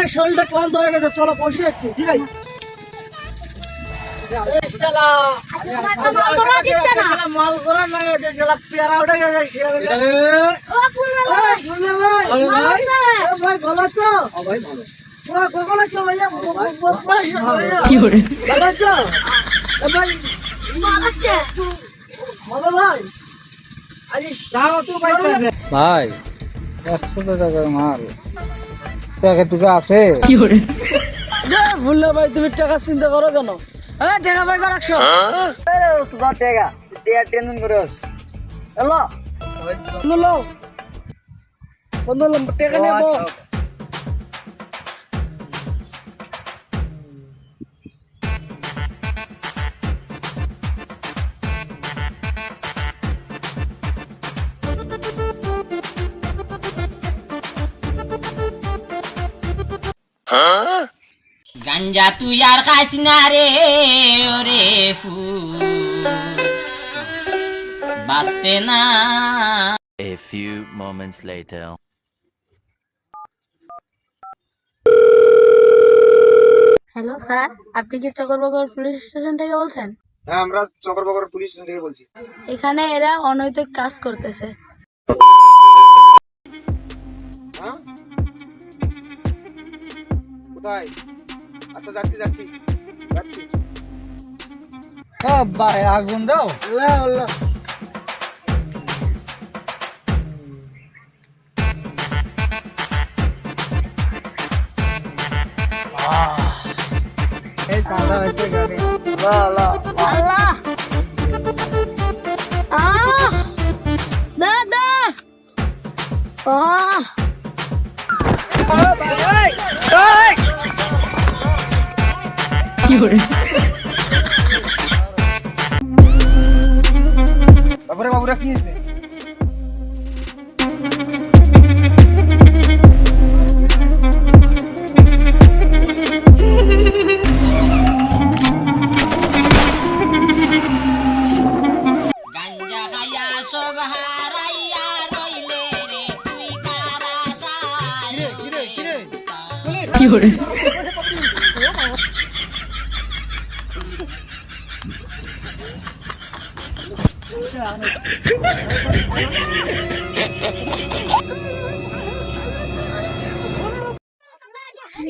আমার শরীরটা ক্লান্ত হয়ে গেছে চলো বসি একটু ঠিক আছে মাল পেয়ারা উঠে গেছে, ভাই? ভালো আছে? এ ভাই, ভালো। কখন আছো ভাইয়া? ভালো। আছো? ভাই, ভাই। একশো টাকার মাল। টাকা টুকা আছে। ভুললে ভাই তুমি টাকা চিন্তা করো কেন? হ্যাঁ টাকা ভাই কর একশো টাকা। টেনশন করে এলো। বন্ধু বন্ধু টাকা নেব গাঞ্জা তুই আর খাইস না রে ওরে ফুল বাঁচতে না। A few moments later. Hello sir আপনি কি চকরবগর পুলিশ স্টেশন থেকে বলছেন? হ্যাঁ আমরা চকরবগর পুলিশ স্টেশন থেকে বলছি। এখানে এরা অনৈতিক কাজ করতেছে। কোথায়? আচ্ছা যাচ্ছি যাচ্ছি। যাচ্ছি। ভাই আগুন দাও। আল্লাহ আল্লাহ। এই চাঁদা হয়েছে গাড়ি আল্লাহ আহ! দাদা! আহ! তারপরে বাবুরা কি হয়েছে? গাঞ্জা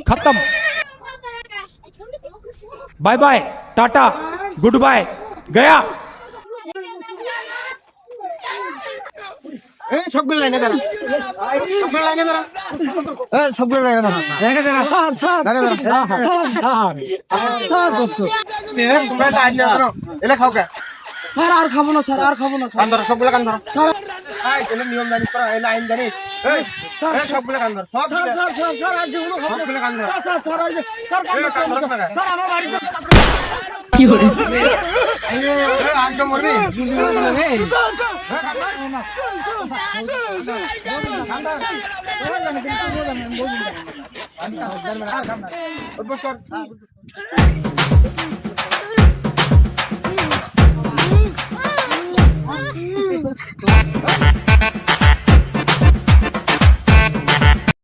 खत्म। बाय बाय टाटा गुड बाय गया। ए सब लाइने दरा लाइने दरा সবগুলো লাইনে দাঁড়া এই সবগুলো লাইনে দাঁড়া লাইনে দাঁড়া স্যার। স্যার দাঁড়া দাঁড়া স্যার তোমরা লাইন না ধরো এলে খাও কে? স্যার আর খাব না স্যার আর খাব না কান ধরো সবগুলো কান ধরো। এই এলে নিয়ম জানিস করো এই লাইন জানিস। এই এই সবগুলো কান ধরো স্যার সবগুলো স্যার স্যার স্যার আর যেগুলো খাব সবগুলো কান ধরো। স্যার স্যার স্যার স্যার কান এই ধরো, কান ধরো স্যার, না স্যার আমার বাড়িতে এই আজকে মরবি